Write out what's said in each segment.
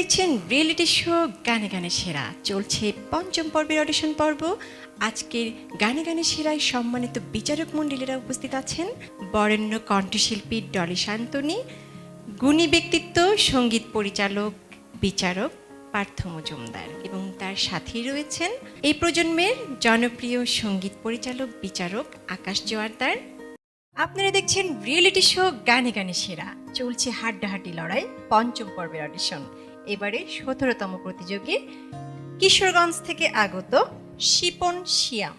দেখছেন reality show গানে গানে সেরা। চলছে পঞ্চম পর্বের অডিশন পর্ব। আজকের গানে গানে সেরায় সম্মানিত বিচারক মণ্ডলীরা উপস্থিত আছেন। বরেণ্য কণ্ঠশিল্পী ডলি শান্তনী, গুণী ব্যক্তিত্ব, সংগীত পরিচালক, বিচারক পার্থ মজুমদার এবং তার সাথেই রয়েছেন এই প্রজন্মের জনপ্রিয় সংগীত পরিচালক, বিচারক আকাশ জোয়ারদার। আপনারা দেখছেন রিয়েলিটি শো গানে গানে সেরা। চলছে হাড্ডাহাড্ডি লড়াই, পঞ্চম পর্বের অডিশন এবারে সতেরোতম প্রতিযোগী কিশোরগঞ্জ থেকে আগত শিপন শিয়াম।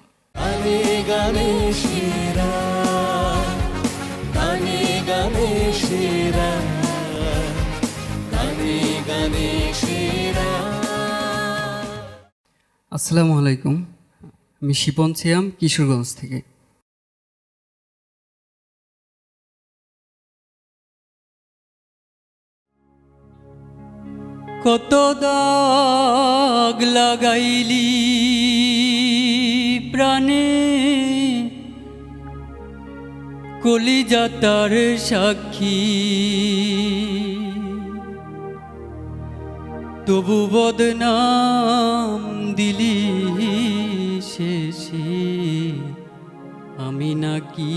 আসসালামু আলাইকুম আমি শিপন সিয়াম কিশোরগঞ্জ থেকে। কত দাগ লাগাইলি প্রাণে। কলিজা তার সাক্ষী। তবু বদনাম দিলি শেষে। আমি নাকি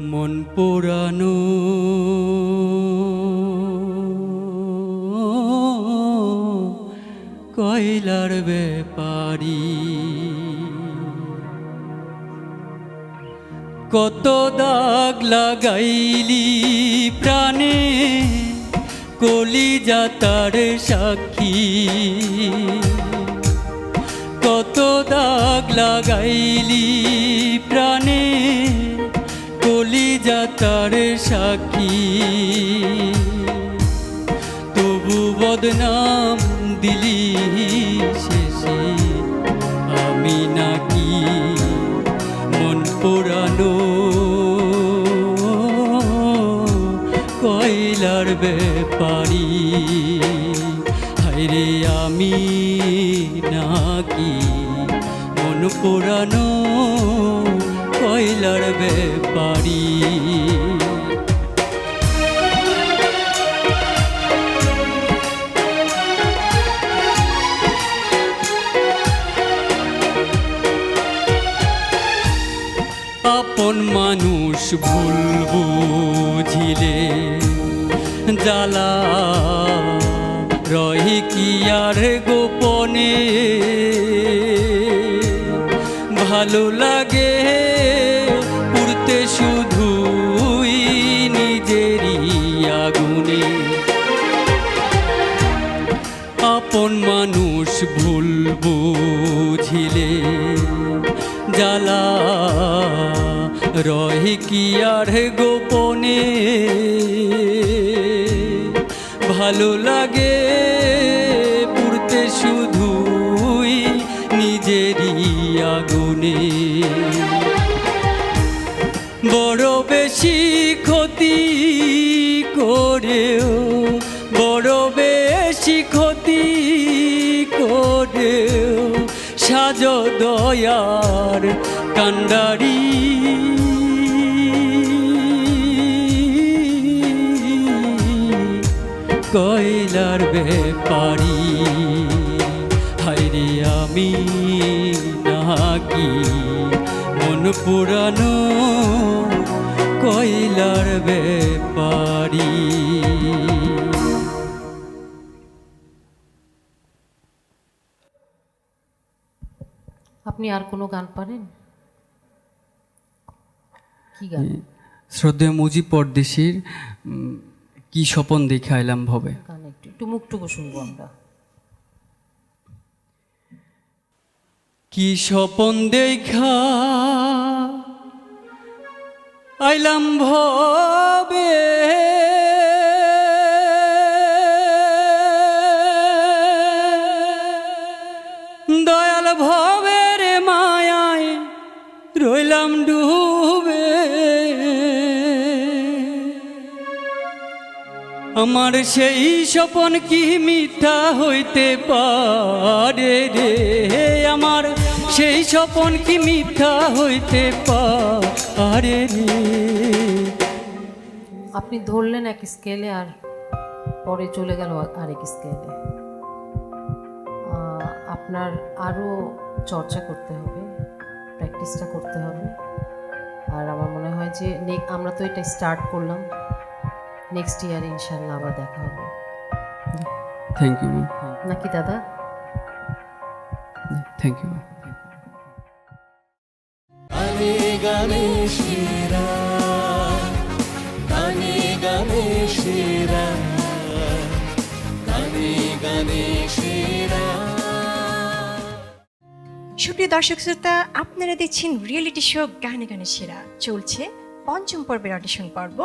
মন পোড়ানো কয়লার ব্যাপারি। কত দাগ লাগাইলি প্রাণে, কলিজা তার সাক্ষী। কত দাগ লাগাইলি প্রাণে, কলিজা তার সাক্ষী। তবু বদনাম দিলি শেষে। আমি নাকি মন পোড়ানো কয়লার ব্যাপারি। হাইরে আমি নাকি মন পোড়ানো কয়লার ব্যাপারি। বুঝিলে। জ্বালা রহি কি আর গোপনে? ভালো লাগে উড়তে শুধুই নিজেরই আগুনে। আপন মানুষ ভুল বুঝিলে। জ্বালা রহি কি আর গোপনে। ভালো লাগে পুড়তে শুধুই নিজেরই আগুনে। বড় বেশি ক্ষতি করেও, বড় বেশি ক্ষতি করেও সাজ দয়ার কান্ডারি। কয়লার ব্যাপারি। হাইরে আমি নাকি মন পুরানো কয়লার ব্যাপারি? আপনি আর কোনো গান পারেন? কি গান? শ্রদ্ধেয় মুজিব পরদেশির কি স্বপন দেখে আইলাম ভবে? গান একটু টুমুকটুকু শুনব আমরা। কি স্বপন দেখা আইলাম ভবে? দয়াল ভবের মায়ায় রইলাম ডুবে আমার সেই স্বপন কি মিথ্যা হইতে পারে রে? আমার সেই স্বপন কি মিথ্যা হইতে পারে রে? আপনি ধরলেন এক স্কেলে আর পরে চলে গেল আরেক স্কেলে। আপনার আরও চর্চা করতে হবে, প্র্যাকটিসটা করতে হবে। আর আমার মনে হয় যে আমরা তো এটা স্টার্ট করলাম। নেক্সট ইয়ার ইনশাল্লাহ আবার দেখা হবে। থ্যাংক ইউ নাকি দাদা? থ্যাংক ইউ গানে গানে গানে সুপ্রিয় দর্শক শ্রোতা আপনারা দেখছেন রিয়েলিটি শো গানে গানে সেরা। চলছে পঞ্চম পর্বের অডিশন পর্ব।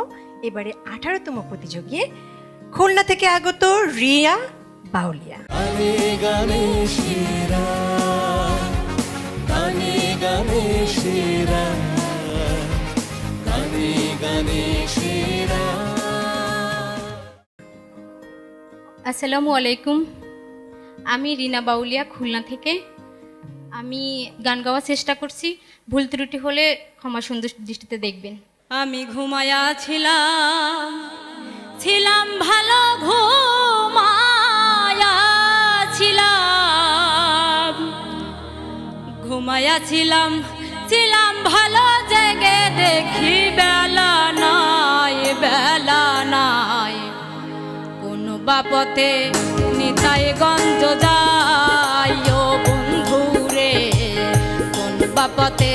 এবারে আঠারোতম প্রতিযোগী খুলনা থেকে আগত রিয়া বাউলিয়া। আসসালামু আলাইকুম। আমি রিনা বাউলিয়া খুলনা থেকে। আমি গান গাওয়ার চেষ্টা করছি। ভুল ত্রুটি হলে ক্ষমা সুন্দর দৃষ্টিতে দেখবেন। আমি ঘুমায়া ছিলাম ছিলাম ভালো ঘুমায়া ছিলাম। ঘুমায়া ছিলাম ছিলাম ভালো জেগে দেখি বেলা নাই বেলা নাই। কোন বাপতে নিতাই গঞ্জ যায় বন্ধু রে কোন বাপতে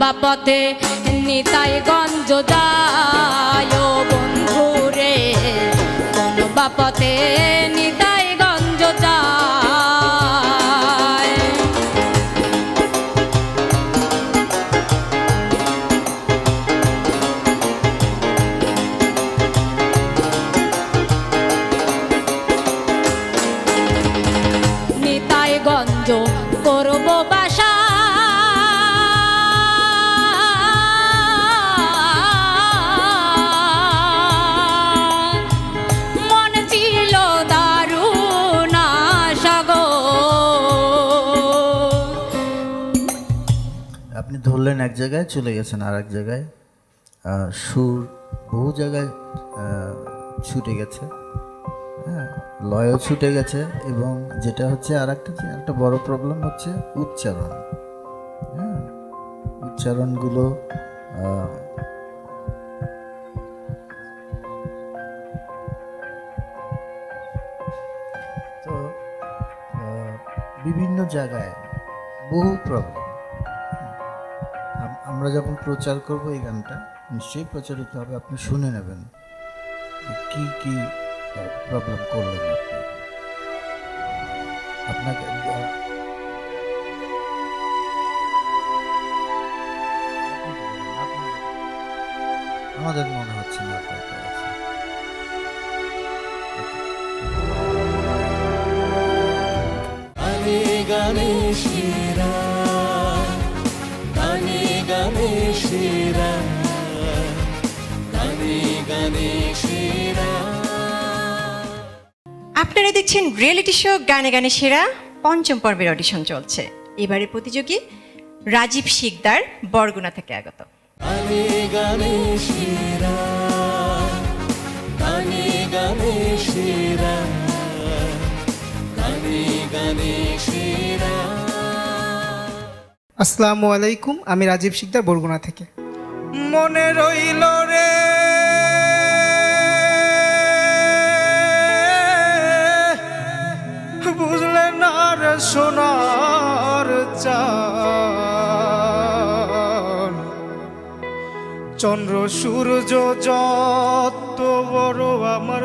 বাপতে নিতাই গঞ্জ যায় বন্ধুরে কোন বাপতে ধরলেন এক জায়গায়, চলে গেছেন আর এক জায়গায় সুর বহু জায়গায় ছুটে গেছে। হ্যাঁ লয়ও ছুটে গেছে এবং যেটা হচ্ছে আর একটা একটা বড় প্রবলেম হচ্ছে উচ্চারণ। হ্যাঁ উচ্চারণগুলো তো বিভিন্ন জায়গায় বহু প্রবলেম আমরা যখন প্রচার করব এই গানটা, নিশ্চয়ই প্রচারিত হবে, আপনি শুনে নেবেন। কি কি প্রবলেম করলেন আপনি? আপনাকে আমাদের মনে হচ্ছে না গানে গানে সেরা গানে গানে সেরা আপনারা দেখছেন রিয়েলিটি শো গানে গানে সেরা পঞ্চম পর্বের অডিশন চলছে। এবারে প্রতিযোগী রাজীব শিকদার বরগুনা থেকে আগত। গানে গানে সেরা আসসালামু আলাইকুম, আমি রাজীব শিকদার, বরগুনা থেকে। মনে রইল রে। বুঝলে না রে সোনার চান চন্দ্র, সূর্য, যত বড় আমার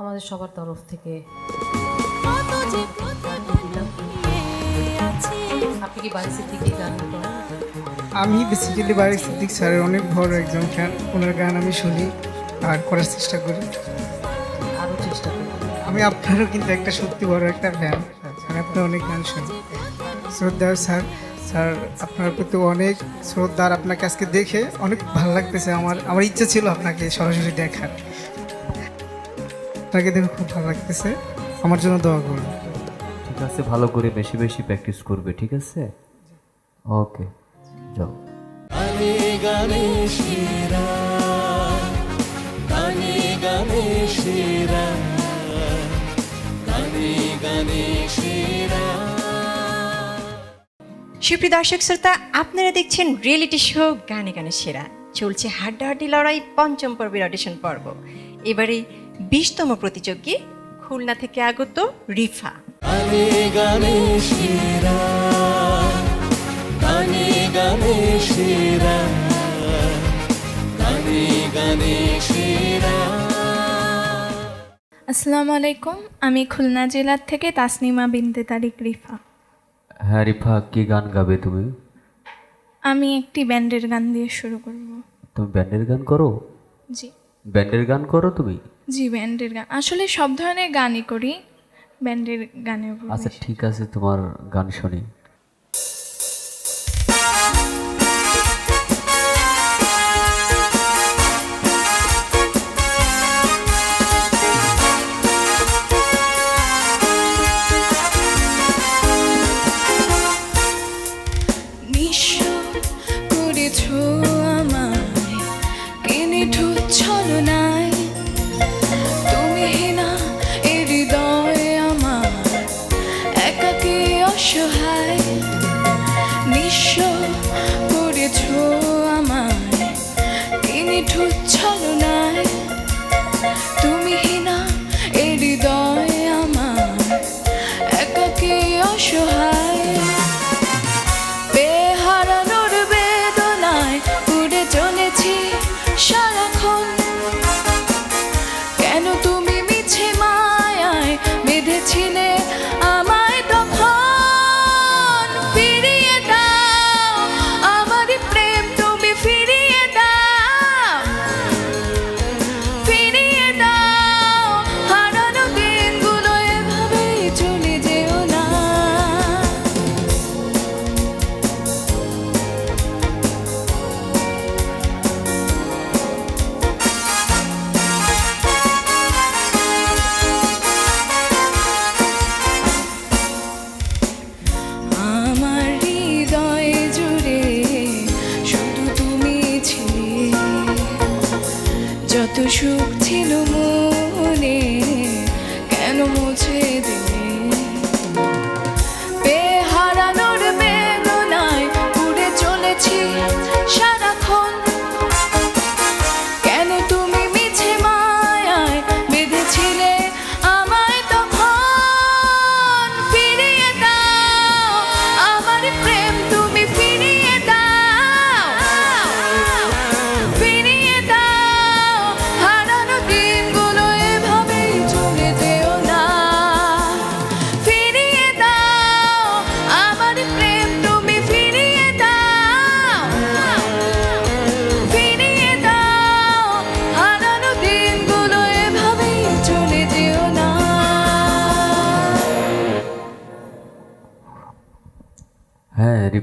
আমাদের সবার তরফ থেকে। আপনি কি বাড়ি থেকে গান আমি বেসিক্যালি বারিক সিদ্দিক স্যারের অনেক বড় একজন ফ্যান ওনার গান আমি শুনি আর করার চেষ্টা করি। আরও চেষ্টা আমি আপনারও কিন্তু একটা সত্যি বড় একটা ফ্যান স্যার আপনার অনেক গান শুনি শ্রদ্ধা স্যার স্যার আপনার প্রতি অনেক শ্রদ্ধা আর আপনাকে আজকে দেখে অনেক ভালো লাগতেছে। আমার আমার ইচ্ছা ছিল আপনাকে সরাসরি দেখার। আপনাকে দেখে খুব ভালো লাগতেছে। আমার জন্য দোয়া করুন। ঠিক আছে ভালো করে বেশি বেশি প্র্যাকটিস করবে ঠিক আছে? ওকে যাও। গানে গানে সেরা গানে গানে সেরা গানে গানে সেরা। সুপ্রিয় দর্শক শ্রোতা আপনারা দেখছেন রিয়েলিটি শো গানে গানে সেরা। চলছে হাড্ডাহাড্ডি লড়াই পঞ্চম পর্বের অডিশন পর্ব। এবারে বিশতম প্রতিযোগী খুলনা থেকে আগত রিফা। আসসালামু আলাইকুম আমি খুলনা জেলার থেকে তাসনিমা বিনতে তারিক রিফা। হ্যাঁ রিফা কি গান গাবে তুমি? আমি একটি ব্যান্ডের গান দিয়ে শুরু করব। তুমি ব্যান্ডের গান করো? জি। ব্যান্ডের গান করো তুমি? জি ব্যান্ডের গান। আসলে সব ধরনের গানই করি ব্যান্ডের গানে উপর আচ্ছা ঠিক আছে তোমার গান শুনি।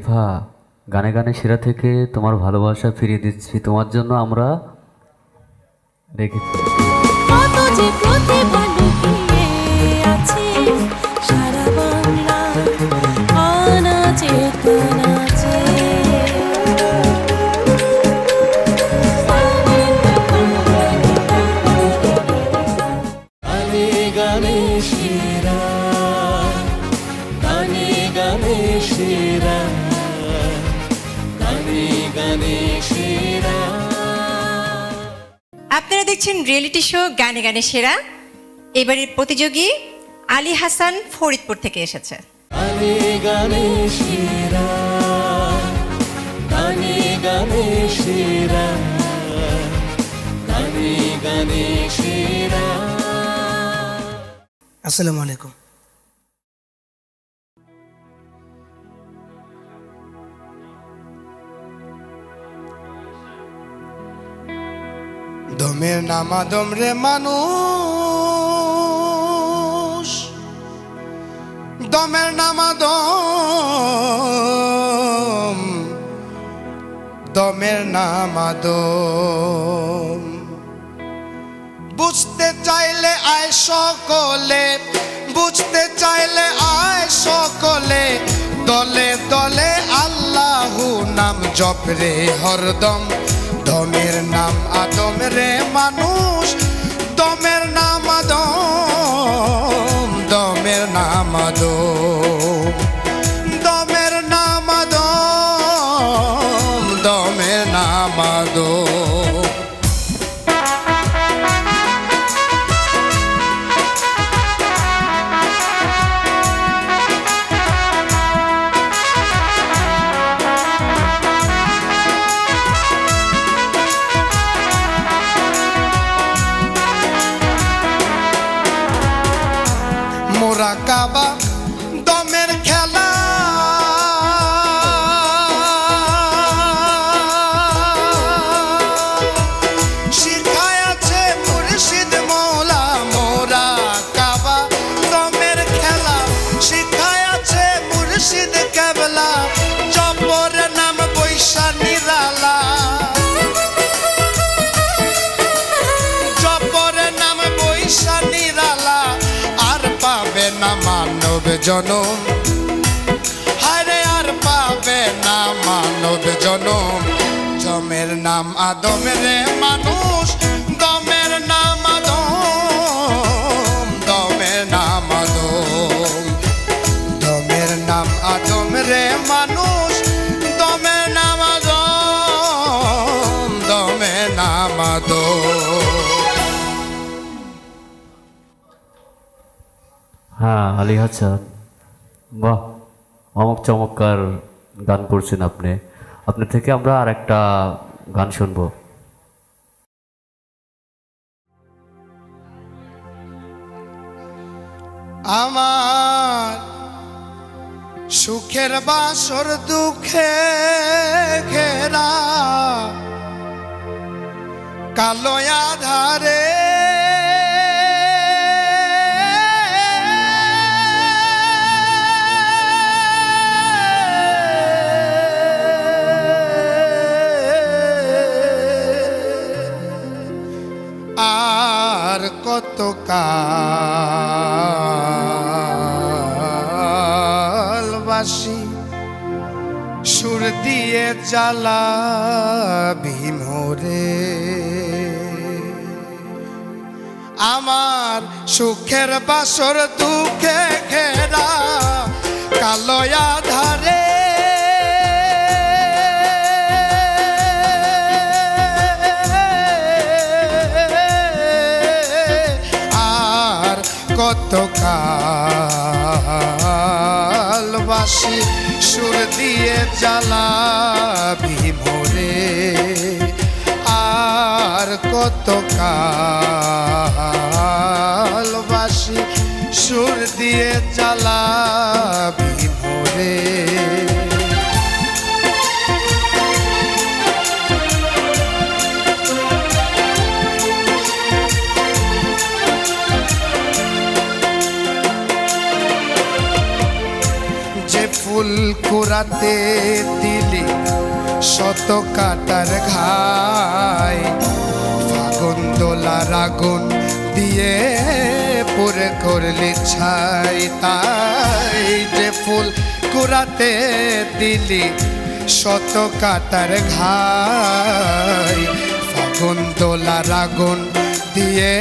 রিফা গানে গানে সেরা থেকে তোমার ভালোবাসা ফিরিয়ে দিচ্ছি। তোমার জন্য আমরা রেখেছি। আপনারা দেখছেন রিয়েলিটি শো গানে গানে সেরা। এবারের প্রতিযোগী আলী হাসান ফরিদপুর থেকে এসেছে। গানে গানে সেরা গানে গানে সেরা গানে গানে সেরা আসসালামু আলাইকুম। দমের নামা দম রে মানুষ। দমের নামা দম দমের নামা দম বুঝতে চাইলে আয় সকলে, বুঝতে চাইলে আয় সকলে। দলে দলে আল্লাহু নাম জপরে হরদম। দমের নাম আদম রে মানুষ। দমের নাম আদম দমের নাম আদম। জনম। হারে আর পাবে না মানব জনম। জমের নাম আদম রে মানুষ, দমের নাম আদম, দমের নাম আদম। দমের নাম আদম রে মানুষ, দমের নাম আদম, দমের নাম আদম। হ্যাঁ আলী হাসান। বাহ, অমক চমৎকার গান করছেন আপনি। আপনি থেকে আমরা আর একটা গান শুনব। আমার সুখের বাসর দুঃখে ঘেরা কালো আধারে জ্বালা ভীমরে আমার সুখের বাসর দুঃখে ঘেরা কালো আধারে। আর কত কালবাসী সুর দিয়ে জ্বালা কালবাসী সুর দিয়ে ভীমরে যে ফুল কুড়াতে দিলি শত কাটার ঘাই পুরে ছাই, তাই যে ফুল কুড়াতে দিলি, শত কাটার ঘাই। ফাগুন দোলার আগুন দিয়ে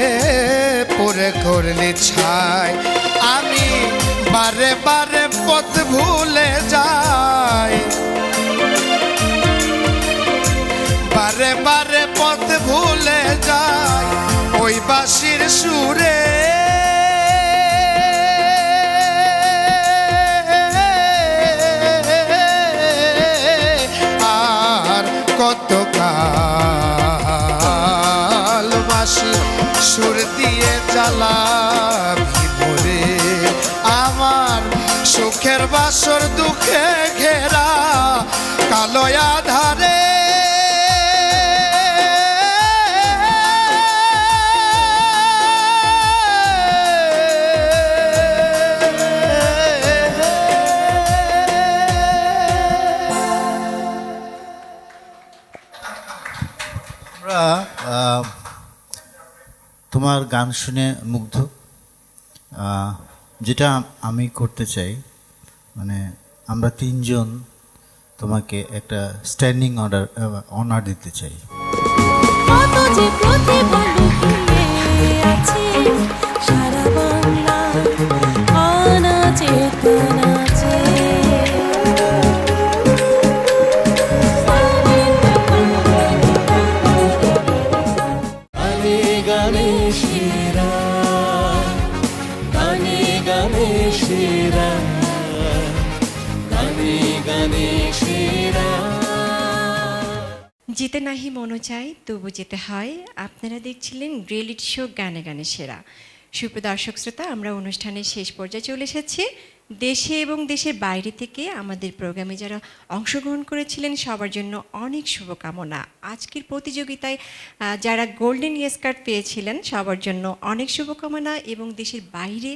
পুরে করলি ছাই। আমি বারে বারে পথ ভুলে যাই। বারে বারে পথ ভুলে যাই। ওই বাসির সুরে আর কত কাল বাসি সুর দিয়ে জ্বালাবি মোরে আমার সুখের বাসর দুঃখে ঘেরা কালো আধারে গান শুনে মুগ্ধ। যেটা আমি করতে চাই মানে আমরা তিনজন তোমাকে একটা স্ট্যান্ডিং অর্ডার অনার দিতে চাই। তবু যেতে হয়। আপনারা দেখছিলেন রিয়েলিটি শো গানে গানে সেরা। সুপ্রদর্শক শ্রোতা, আমরা অনুষ্ঠানের শেষ পর্যায়ে চলে এসেছি। দেশে এবং দেশের বাইরে থেকে আমাদের প্রোগ্রামে যারা অংশগ্রহণ করেছিলেন, সবার জন্য অনেক শুভকামনা। আজকের প্রতিযোগিতায় যারা গোল্ডেন ইয়েস কার্ড পেয়েছিলেন, সবার জন্য অনেক শুভকামনা এবং দেশের বাইরে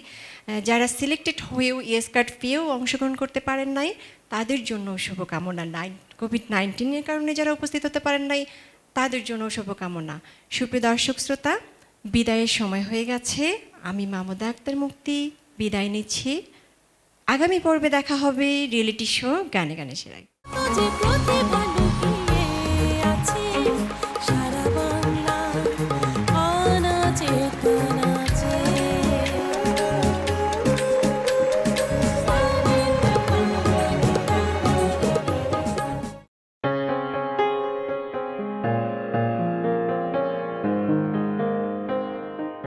যারা সিলেক্টেড হয়েও ইয়েস কার্ড পেয়েও অংশগ্রহণ করতে পারেন নাই, তাদের জন্য শুভকামনা। নাইন কোভিড নাইন্টিনের কারণে যারা উপস্থিত হতে পারেন নাই তাদের জন্য শুভকামনা। সুপ্রিয় দর্শক শ্রোতা, বিদায়ের সময় হয়ে গেছে। আমি মামুদা আক্তার মুক্তি, বিদায় নিচ্ছি। আগামী পর্বে দেখা হবে রিয়েলিটি শো গানে গানে সেরাই।